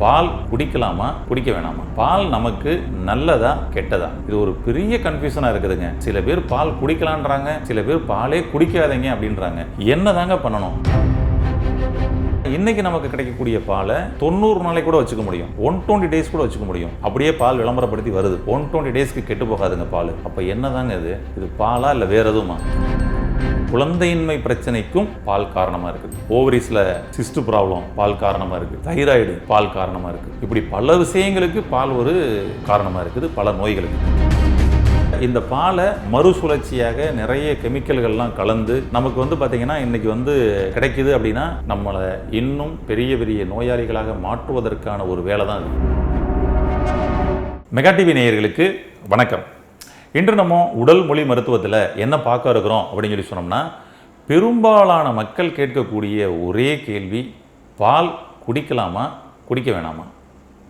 பால் குடிக்கலாமா குடிக்க வேணாமா? பால் நமக்கு நல்லதா கெட்டதா? இது ஒரு பெரிய கன்ஃபியூஷனாக இருக்குதுங்க. சில பேர் பால் குடிக்கலான்றாங்க சில பேர் பாலே குடிக்காதீங்க அப்படின்றாங்க. என்னதாங்க பண்ணணும்? இன்னைக்கு நமக்கு கிடைக்கக்கூடிய பாலை தொண்ணூறு நாளைக்கு கூட வச்சுக்க முடியும். ஒன் டுவெண்ட்டி டேஸ் கூட வச்சுக்க முடியும். அப்படியே பால் விளம்பரப்படுத்தி வருது. ஒன் டுவெண்ட்டி டேஸ்க்கு கெட்டு போகாதுங்க பால். அப்போ என்னதாங்க இது? இது பாலா இல்லை வேற எதுவுமா? குழந்தையின்மை பிரச்சனைக்கும் பால் காரணமாக இருக்குது. ஓவரிஸில் சிஸ்ட் ப்ராப்ளம் பால் காரணமாக இருக்குது தைராய்டு பால் காரணமாக இருக்குது இப்படி பல விஷயங்களுக்கு பால் ஒரு காரணமாக இருக்குது. பல நோய்களுக்கு. இந்த பாலை மறுசுழற்சியாக நிறைய கெமிக்கல்கள்லாம் கலந்து நமக்கு வந்து பார்த்திங்கன்னா இன்றைக்கி வந்து கிடைக்குது அப்படின்னா நம்மளை இன்னும் பெரிய பெரிய நோயாளிகளாக மாற்றுவதற்கான ஒரு வேலை தான் இது. மெகா டிவி நேயர்களுக்கு வணக்கம். இன்று நம்ம உடல் மொழி மருத்துவத்தில் என்ன பார்க்க இருக்கிறோம் அப்படின்னு சொல்லி சொன்னோம்னா பெரும்பாலான மக்கள் கேட்கக்கூடிய ஒரே கேள்வி பால் குடிக்கலாமா குடிக்க வேணாமா?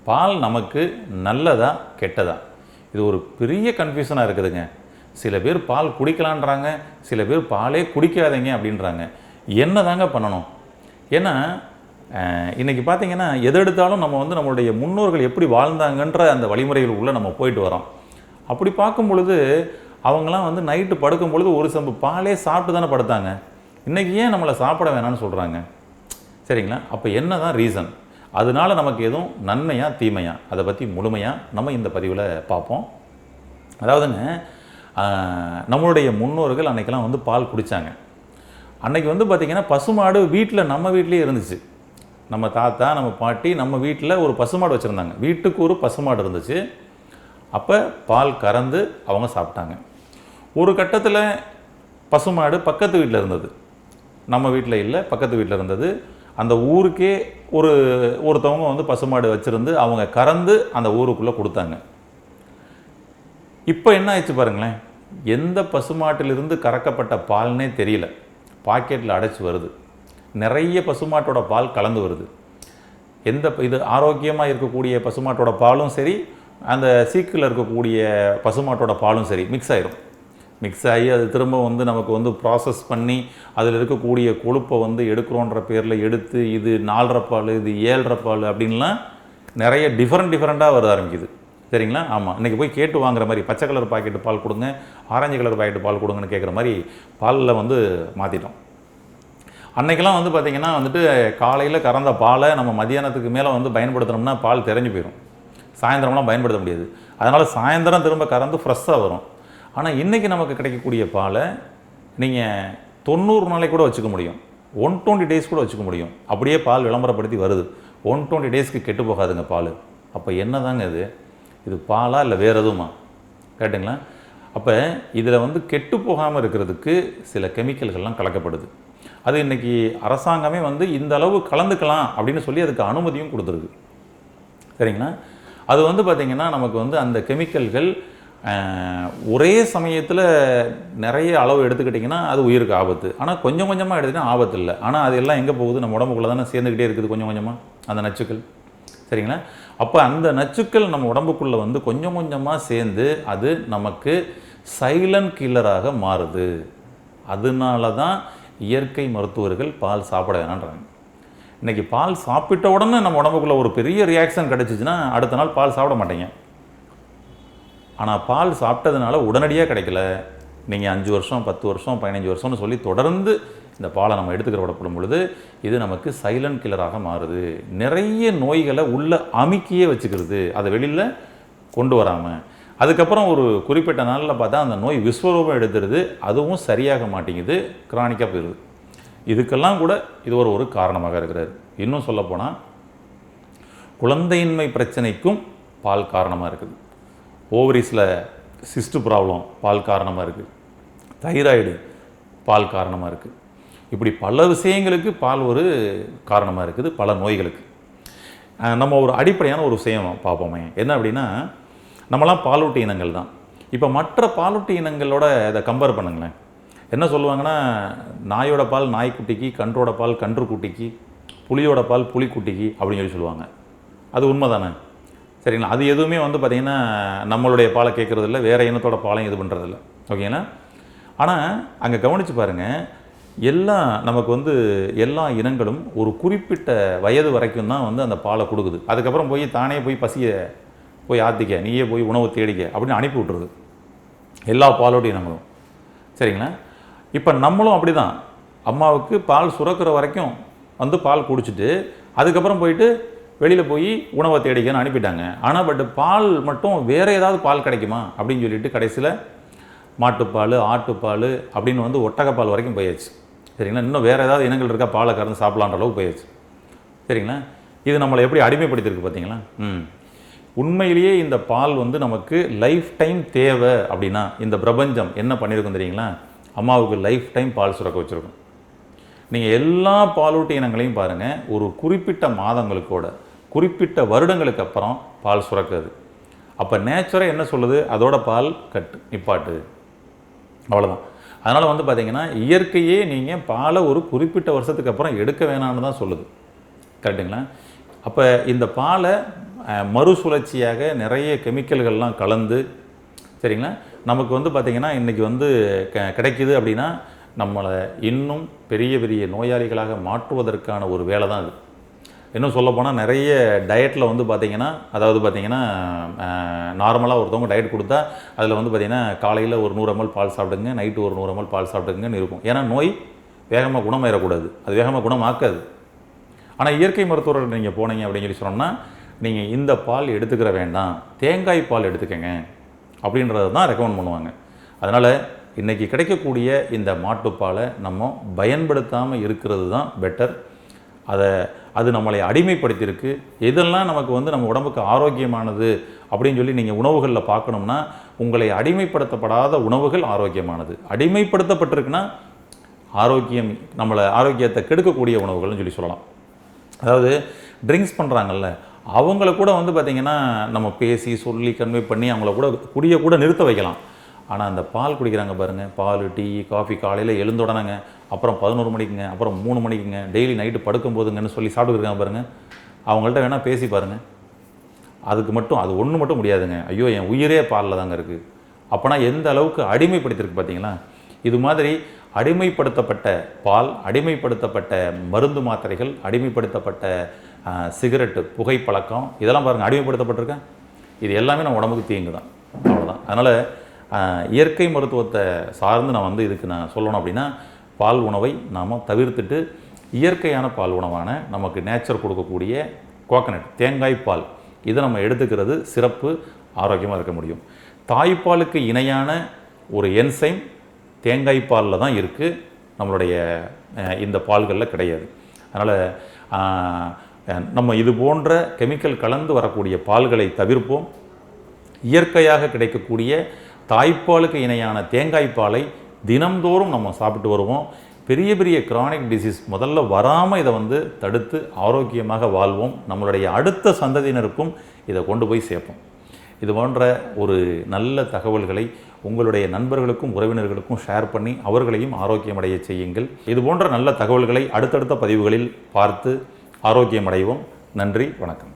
பால் நமக்கு நல்லதா கெட்டதா? இது ஒரு பெரிய கன்ஃபியூஷனாக இருக்குதுங்க. சில பேர் பால் குடிக்கலான்றாங்க சில பேர் பாலே குடிக்காதீங்க அப்படின்றாங்க. என்ன தாங்க பண்ணணும்? ஏன்னா இன்றைக்கி பார்த்தீங்கன்னா எது எடுத்தாலும் நம்ம வந்து நம்மளுடைய முன்னோர்கள் எப்படி வாழ்ந்தாங்கன்ற அந்த வழிமுறைகள் உள்ளே நம்ம போயிட்டு வரோம் அப்படி பார்க்கும் பொழுது அவங்களாம் வந்து நைட்டு படுக்கும் பொழுது ஒரு சம்பு பாலே சாப்பிட்டு தானே படுத்தாங்க. இன்றைக்கி ஏன் நம்மளை சாப்பிட வேணாம்னு சொல்கிறாங்க சரிங்களா? அப்போ என்ன தான் ரீசன் அதனால நமக்கு எதுவும் நன்மையா தீமையா? அதை பற்றி முழுமையாக நம்ம இந்த பதிவில் பார்ப்போம். அதாவதுங்க நம்மளுடைய முன்னோர்கள் அன்னைக்கெல்லாம் வந்து பால் குடித்தாங்க அன்னைக்கு வந்து பார்த்திங்கன்னா பசுமாடு வீட்டில் நம்ம வீட்டிலேயே இருந்துச்சு. நம்ம தாத்தா நம்ம பாட்டி நம்ம வீட்டில் ஒரு பசுமாடு வச்சுருந்தாங்க. வீட்டுக்கு ஒரு பசுமாடு இருந்துச்சு. அப்போ பால் கறந்து அவங்க சாப்பிட்டாங்க. ஒரு கட்டத்தில் பசுமாடு பக்கத்து வீட்டில் இருந்தது. நம்ம வீட்டில் இல்லை பக்கத்து வீட்டில் இருந்தது. அந்த ஊருக்கே ஒரு ஒருத்தவங்க வந்து பசுமாடு வச்சுருந்து அவங்க கறந்து அந்த ஊருக்குள்ளே கொடுத்தாங்க. இப்போ என்ன ஆயிடுச்சு பாருங்களேன். எந்த பசுமாட்டிலிருந்து கறக்கப்பட்ட பால்னே தெரியல. பாக்கெட்டில் அடைச்சி வருது. நிறைய பசுமாட்டோட பால் கலந்து வருது. எந்த இது ஆரோக்கியமாக இருக்கக்கூடிய பசுமாட்டோட பாலும் சரி அந்த சீக்கில் இருக்கக்கூடிய பசுமாட்டோட பாலும் சரி மிக்ஸ் ஆயிரும். மிக்ஸ் ஆகி அது திரும்ப வந்து நமக்கு வந்து ப்ராசஸ் பண்ணி அதில் இருக்கக்கூடிய கொழுப்பை வந்து எடுக்கிறோன்ற பேரில் எடுத்து இது நாலரை பால் இது ஏழரை பால் அப்படின்லாம் நிறைய டிஃப்ரெண்ட் டிஃப்ரெண்ட்டாக வர ஆரம்பிக்குது. சரிங்களா? ஆமாம் இன்றைக்கி போய் கேட்டு வாங்குற மாதிரி பச்சை கலர் பாக்கெட்டு பால் கொடுங்க ஆரஞ்சு கலர் பாக்கெட்டு பால் கொடுங்கன்னு கேட்குற மாதிரி பாலில் வந்து மாற்றிட்டோம் அன்றைக்கெல்லாம் வந்து பார்த்திங்கன்னா வந்துட்டு காலையில் கறந்த பாலை நம்ம மதியானத்துக்கு மேலே வந்து பயன்படுத்தினோம்னா பால் தெரிஞ்சு போயிடும் சாயந்தரம்லாம் பயன்படுத்த முடியாது. அதனால் சாயந்தரம் திரும்ப கறந்து ஃப்ரெஷ்ஷாக வரும். ஆனால் இன்றைக்கி நமக்கு கிடைக்கக்கூடிய பாலை நீங்கள் தொண்ணூறு நாளைக்கு கூட வச்சுக்க முடியும். ஒன் டுவெண்ட்டி டேஸ் கூட வச்சுக்க முடியும். அப்படியே பால் விளம்பரப்படுத்தி வருது. ஒன் டுவெண்ட்டி டேஸ்க்கு கெட்டு போகாதுங்க பால். அப்போ என்னதாங்க இது? இது பாலா இல்லை வேறு எதுவுமா? கேட்டுங்களா? அப்போ இதில் வந்து கெட்டு போகாமல் இருக்கிறதுக்கு சில கெமிக்கல்கள்லாம் கலக்கப்படுது. அது இன்னைக்கு அரசாங்கமே வந்து இந்த அளவு கலந்துக்கலாம் அப்படின்னு சொல்லி அதுக்கு அனுமதியும் கொடுத்துருக்கு. சரிங்களா? அது வந்து பார்த்திங்கன்னா நமக்கு வந்து அந்த கெமிக்கல்கள் ஒரே சமயத்தில் நிறைய அளவு எடுத்துக்கிட்டிங்கன்னா அது உயிருக்கு ஆபத்து. ஆனால் கொஞ்சம் கொஞ்சமாக எடுத்துகிட்டா ஆபத்து இல்லை. ஆனால் அது எல்லாம் எங்கே போகுது? நம்ம உடம்புக்குள்ளே தானே சேர்ந்துக்கிட்டே இருக்குது கொஞ்சம் கொஞ்சமாக அந்த நச்சுக்கள். சரிங்களா? அப்போ அந்த நச்சுக்கள் நம்ம உடம்புக்குள்ளே வந்து கொஞ்சம் கொஞ்சமாக சேர்ந்து அது நமக்கு சைலண்ட் கில்லராக மாறுது. அதனால தான் இயற்கை மருத்துவர்கள் பால் சாப்பிட வேணான்றாங்க இன்றைக்கி பால் சாப்பிட்ட உடனே நம்ம உடம்புக்குள்ளே ஒரு பெரிய ரியாக்ஷன் கிடச்சிச்சின்னா அடுத்த நாள் பால் சாப்பிட மாட்டீங்க. ஆனால் பால் சாப்பிட்டதுனால உடனடியாக கிடைக்கல. நீங்கள் அஞ்சு வருஷம் பத்து வருஷம் பதினஞ்சு வருஷம்னு சொல்லி தொடர்ந்து இந்த பாலை நம்ம எடுத்துக்கிற விடப்படும் பொழுது இது நமக்கு சைலண்ட் கில்லராக மாறுது. நிறைய நோய்களை உள்ள அமுக்கியே வச்சுக்கிறது. அதை வெளியில் கொண்டு வராமல் அதுக்கப்புறம் ஒரு குறிப்பிட்ட நாளில் பார்த்தா அந்த நோய் விஸ்வரூபம் எடுத்துருது அதுவும் சரியாக மாட்டேங்குது. கிரானிக்காக போயிடுது. இதுக்கெல்லாம் கூட இது ஒரு ஒரு காரணமாக இருக்கிறார் இன்னும் சொல்லப்போனால் குழந்தையின்மை பிரச்சனைக்கும் பால் காரணமாக இருக்குது. ஓவரிஸில் சிஸ்ட் ப்ராப்ளம் பால் காரணமாக இருக்குது. தைராய்டு பால் காரணமாக இருக்குது. இப்படி பல விஷயங்களுக்கு பால் ஒரு காரணமாக இருக்குது பல நோய்களுக்கு. நம்ம ஒரு அடிப்படையான ஒரு விஷயம் பார்ப்போமே. என்ன அப்படின்னா நம்மலாம் பாலூட்டி இனங்கள் தான் இப்போ மற்ற பாலூட்டி இனங்களோட இதை கம்பேர் பண்ணுங்களேன். என்ன சொல்லுவாங்கன்னா நாயோட பால் நாய்க்குட்டிக்கு கன்றோட பால் கன்று குட்டிக்கு புலியோட பால் புலிக்குட்டிக்கு அப்படின்னு சொல்லி சொல்லுவாங்க. அது உண்மை தானே சரிங்களா? அது எதுவுமே வந்து பார்த்திங்கன்னா நம்மளுடைய பாலை கேட்குறதில்ல வேறு இனத்தோட பாலையும் இது பண்ணுறதில்ல ஓகேங்களா? ஆனால் அங்கே கவனித்து பாருங்கள் எல்லா நமக்கு வந்து எல்லா இனங்களும் ஒரு குறிப்பிட்ட வயது வரைக்கும் தான் வந்து அந்த பாலை கொடுக்குது. அதுக்கப்புறம் போய் தானே போய் பசியை போய் ஆத்திக்க நீயே போய் உணவு தேடிக்க அப்படின்னு அனுப்பி விட்ருது எல்லா பாலோட இனங்களும் சரிங்களா? இப்போ நம்மளும் அப்படி தான் அம்மாவுக்கு பால் சுரக்கிற வரைக்கும் வந்து பால் குடிச்சிட்டு அதுக்கப்புறம் போயிட்டு வெளியில் போய் உணவை தேடிக்கன்னு அனுப்பிட்டாங்க. ஆனால் பட் பால் மட்டும் வேறு ஏதாவது பால் கிடைக்குமா? அப்படின்னு சொல்லிட்டு கடைசியில் மாட்டுப்பால் ஆட்டுப்பால் அப்படின்னு வந்து ஒட்டகப்பால் வரைக்கும் போயாச்சு. சரிங்களா? இன்னும் வேறு ஏதாவது இனங்கள் இருக்கா? பாலை கறந்து சாப்பிட்லான்ற அளவுக்கு போயாச்சு. சரிங்களா? இது நம்மளை எப்படி அடிமைப்படுத்தியிருக்கு பார்த்தீங்களா ம். உண்மையிலேயே இந்த பால் வந்து நமக்கு லைஃப் டைம் தேவை அப்படின்னா இந்த பிரபஞ்சம் என்ன பண்ணியிருக்கும் தெரியுங்களா? அம்மாவுக்கு லைஃப் டைம் பால் சுரக்க வச்சுருக்கும். நீங்கள் எல்லா பாலூட்டி இனங்களையும் பாருங்கள் ஒரு குறிப்பிட்ட மாதங்களுக்கோட குறிப்பிட்ட வருடங்களுக்கு அப்புறம் பால் சுரக்குது. அப்போ நேச்சராக என்ன சொல்லுது? அதோட பால் கட்டு நிப்பாட்டு. அவ்வளோதான் அதனால் வந்து பார்த்திங்கன்னா இயற்கையே நீங்கள் பாலை ஒரு குறிப்பிட்ட வருஷத்துக்கு அப்புறம் எடுக்க வேணாம்னு தான் சொல்லுது. கரெக்டுங்களா அப்போ இந்த பாலை மறுசுழற்சியாக நிறைய கெமிக்கல்கள்லாம் கலந்து சரிங்களா? நமக்கு வந்து பார்த்திங்கன்னா இன்றைக்கி வந்து க கிடைக்குது அப்படின்னா நம்மளை இன்னும் பெரிய பெரிய நோயாளிகளாக மாற்றுவதற்கான ஒரு வேலை தான் அது. இன்னும் சொல்லப்போனால் நிறைய டயட்டில் வந்து பார்த்திங்கன்னா அதாவது பார்த்திங்கன்னா நார்மலாக ஒருத்தவங்க டயட் கொடுத்தா அதில் வந்து பார்த்திங்கன்னா காலையில் ஒரு நூறு ml பால் சாப்பிடுங்க நைட்டு ஒரு நூறு ml பால் சாப்பிடுங்கன்னு இருக்கும். ஏன்னா நோய் வேகமாக குணமாயிடக்கூடாது அது வேகமாக குணமாக்காது. ஆனால் இயற்கை மருத்துவர்கள் நீங்கள் போனீங்க அப்படின்னு சொல்லி சொன்னோம்னா நீங்கள் இந்த பால் எடுத்துக்கிற வேண்டாம். தேங்காய் பால் எடுத்துக்கங்க. அப்படின்றத தான் ரெக்கமெண்ட் பண்ணுவாங்க. அதனால் இன்றைக்கி கிடைக்கக்கூடிய இந்த மாட்டுப்பாலை நம்ம பயன்படுத்தாமல் இருக்கிறது தான் பெட்டர் அதை அது நம்மளை அடிமைப்படுத்தியிருக்கு. எதெல்லாம் நமக்கு வந்து நம்ம உடம்புக்கு ஆரோக்கியமானது அப்படின்னு சொல்லி நீங்கள் உணவுகளில் பார்க்கணும்னா உங்களை அடிமைப்படுத்தப்படாத உணவுகள் ஆரோக்கியமானது. அடிமைப்படுத்தப்பட்டிருக்குன்னா ஆரோக்கியம் நம்மளை ஆரோக்கியத்தை கெடுக்கக்கூடிய உணவுகள்னு சொல்லி சொல்லலாம். அதாவது ட்ரிங்க்ஸ் பண்ணுறாங்கல்ல அவங்கள கூட வந்து பார்த்திங்கன்னா நம்ம பேசி சொல்லி கன்வே பண்ணி அவங்கள கூட குடிய கூட நிறுத்த வைக்கலாம். ஆனால் அந்த பால் குடிக்கிறாங்க பாருங்கள் பால் டீ காஃபி காலையில் எழுந்துடனேங்க அப்புறம் பதினோரு மணிக்குங்க அப்புறம் மூணு மணிக்குங்க டெய்லி நைட்டு படுக்கும் போதுங்கன்னு சொல்லி சாப்பிட்டுருக்காங்க பாருங்கள் அவங்கள்ட்ட வேணால் பேசி பாருங்கள் அதுக்கு மட்டும் அது ஒன்று மட்டும் முடியாதுங்க. ஐயோ என் உயிரே பாலில் தாங்க இருக்குது அப்போனா எந்த அளவுக்கு அடிமைப்படுத்தியிருக்கு பார்த்தீங்களா? இது மாதிரி அடிமைப்படுத்தப்பட்ட பால் அடிமைப்படுத்தப்பட்ட மருந்து மாத்திரைகள் அடிமைப்படுத்தப்பட்ட சிகரெட்டு புகைப்பழக்கம் இதெல்லாம் பாருங்கள் அடிமைப்படுத்தப்பட்டிருக்கேன் இது எல்லாமே நம்ம உடம்புக்கு தீங்கு தான் அவ்வளோதான் அதனால் இயற்கை மருத்துவத்தை சார்ந்து நான் வந்து இதுக்கு நான் சொல்லணும் அப்படின்னா பால் உணவை நாம் தவிர்த்துட்டு இயற்கையான பால் உணவான நமக்கு நேச்சர் கொடுக்கக்கூடிய கோகனட் தேங்காய் பால். இதை நம்ம எடுத்துக்கிறது சிறப்பு ஆரோக்கியமாக இருக்க முடியும். தாய்ப்பாலுக்கு இணையான ஒரு என்சைம் தேங்காய் பாலில் தான் இருக்குது நம்மளுடைய இந்த பால்களில் கிடையாது. அதனால் நம்ம இது போன்ற கெமிக்கல் கலந்து வரக்கூடிய பால்களை தவிர்ப்போம். இயற்கையாக கிடைக்கக்கூடிய தாய்ப்பாலுக்கு இணையான தேங்காய் பாலை தினம்தோறும் நம்ம சாப்பிட்டு வருவோம். பெரிய பெரிய கிரானிக் டிசீஸ் முதல்ல வராமல் இதை வந்து தடுத்து ஆரோக்கியமாக வாழ்வோம். நம்மளுடைய அடுத்த சந்ததியினருக்கும் இதை கொண்டு போய் சேர்ப்போம். இது போன்ற ஒரு நல்ல தகவல்களை உங்களுடைய நண்பர்களுக்கும் உறவினர்களுக்கும் ஷேர் பண்ணி அவர்களையும் ஆரோக்கியமடைய செய்யுங்கள். இது போன்ற நல்ல தகவல்களை அடுத்தடுத்த பதிவுகளில் பார்த்து ஆரோக்கியமடைவோம். நன்றி வணக்கம்.